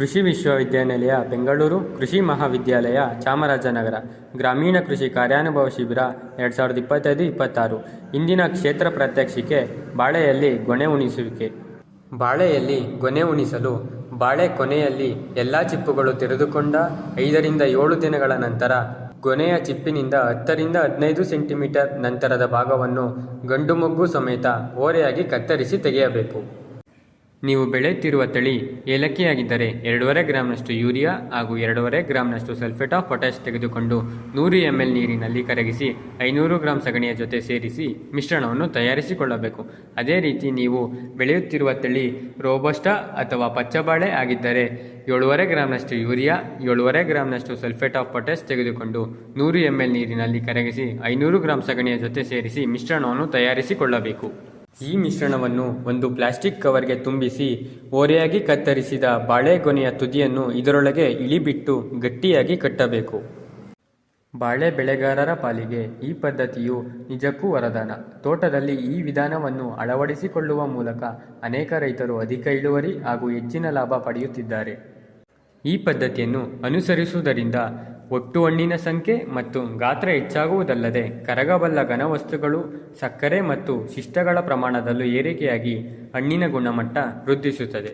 ಕೃಷಿ ವಿಶ್ವವಿದ್ಯಾನಿಲಯ, ಬೆಂಗಳೂರು ಕೃಷಿ ಮಹಾವಿದ್ಯಾಲಯ, ಚಾಮರಾಜನಗರ. ಗ್ರಾಮೀಣ ಕೃಷಿ ಕಾರ್ಯಾನುಭವ ಶಿಬಿರ ಎರಡು ಸಾವಿರದ ಇಪ್ಪತ್ತೈದು, ಇಪ್ಪತ್ತಾರು. ಇಂದಿನ ಕ್ಷೇತ್ರ ಪ್ರಾತ್ಯಕ್ಷಿಕೆ, ಬಾಳೆಯಲ್ಲಿ ಗೊನೆ ಉಣಿಸುವಿಕೆ. ಬಾಳೆಯಲ್ಲಿ ಗೊನೆ ಉಣಿಸಲು ಬಾಳೆ ಕೊನೆಯಲ್ಲಿ ಎಲ್ಲ ಚಿಪ್ಪುಗಳು ತೆರೆದುಕೊಂಡ ಐದರಿಂದ ಏಳು ದಿನಗಳ ನಂತರ ಗೊನೆಯ ಚಿಪ್ಪಿನಿಂದ ಹತ್ತರಿಂದ ಹದಿನೈದು ಸೆಂಟಿಮೀಟರ್ ನಂತರದ ಭಾಗವನ್ನು ಗಂಡು ಮೊಗ್ಗು ಸಮೇತ ಓರೆಯಾಗಿ ಕತ್ತರಿಸಿ ತೆಗೆಯಬೇಕು. ನೀವು ಬೆಳೆಯುತ್ತಿರುವ ತಳಿ ಏಲಕ್ಕಿಯಾಗಿದ್ದರೆ ಎರಡೂವರೆ ಗ್ರಾಂನಷ್ಟು ಯೂರಿಯಾ ಹಾಗೂ ಎರಡೂವರೆ ಗ್ರಾಂನಷ್ಟು ಸಲ್ಫೇಟ್ ಆಫ್ ಪೊಟ್ಯಾಶ್ ತೆಗೆದುಕೊಂಡು ನೂರು ಎಂ ಎಲ್ ನೀರಿನಲ್ಲಿ ಕರಗಿಸಿ ಐನೂರು ಗ್ರಾಂ ಸಗಣಿಯ ಜೊತೆ ಸೇರಿಸಿ ಮಿಶ್ರಣವನ್ನು ತಯಾರಿಸಿಕೊಳ್ಳಬೇಕು. ಅದೇ ರೀತಿ ನೀವು ಬೆಳೆಯುತ್ತಿರುವ ತಳಿ ರೋಬಸ್ಟಾ ಅಥವಾ ಪಚ್ಚಬಾಳೆ ಆಗಿದ್ದರೆ ಏಳುವರೆ ಗ್ರಾಂನಷ್ಟು ಯೂರಿಯಾ, ಏಳುವರೆ ಗ್ರಾಂನಷ್ಟು ಸಲ್ಫೇಟ್ ಆಫ್ ಪೊಟ್ಯಾಶ್ ತೆಗೆದುಕೊಂಡು ನೂರು ಎಂ ಎಲ್ ನೀರಿನಲ್ಲಿ ಕರಗಿಸಿ ಐನೂರು ಗ್ರಾಂ ಸಗಣಿಯ ಜೊತೆ ಸೇರಿಸಿ ಮಿಶ್ರಣವನ್ನು ತಯಾರಿಸಿಕೊಳ್ಳಬೇಕು. ಈ ಮಿಶ್ರಣವನ್ನು ಒಂದು ಪ್ಲಾಸ್ಟಿಕ್ ಕವರ್ಗೆ ತುಂಬಿಸಿ ಓರೆಯಾಗಿ ಕತ್ತರಿಸಿದ ಬಾಳೆಗೊನೆಯ ತುದಿಯನ್ನು ಇದರೊಳಗೆ ಇಳಿಬಿಟ್ಟು ಗಟ್ಟಿಯಾಗಿ ಕಟ್ಟಬೇಕು. ಬಾಳೆ ಬೆಳೆಗಾರರ ಪಾಲಿಗೆ ಈ ಪದ್ಧತಿಯು ನಿಜಕ್ಕೂ ವರದಾನ. ತೋಟದಲ್ಲಿ ಈ ವಿಧಾನವನ್ನು ಅಳವಡಿಸಿಕೊಳ್ಳುವ ಮೂಲಕ ಅನೇಕ ರೈತರು ಅಧಿಕ ಇಳುವರಿ ಹಾಗೂ ಹೆಚ್ಚಿನ ಲಾಭ ಪಡೆಯುತ್ತಿದ್ದಾರೆ. ಈ ಪದ್ಧತಿಯನ್ನು ಅನುಸರಿಸುವುದರಿಂದ ಒಟ್ಟು ಹಣ್ಣಿನ ಸಂಖ್ಯೆ ಮತ್ತು ಗಾತ್ರ ಹೆಚ್ಚಾಗುವುದಲ್ಲದೆ ಕರಗಬಲ್ಲ ಘನವಸ್ತುಗಳು ಸಕ್ಕರೆ ಮತ್ತು ಶಿಷ್ಟಗಳ ಪ್ರಮಾಣದಲ್ಲೂ ಏರಿಕೆಯಾಗಿ ಹಣ್ಣಿನ ಗುಣಮಟ್ಟ ವೃದ್ಧಿಸುತ್ತದೆ.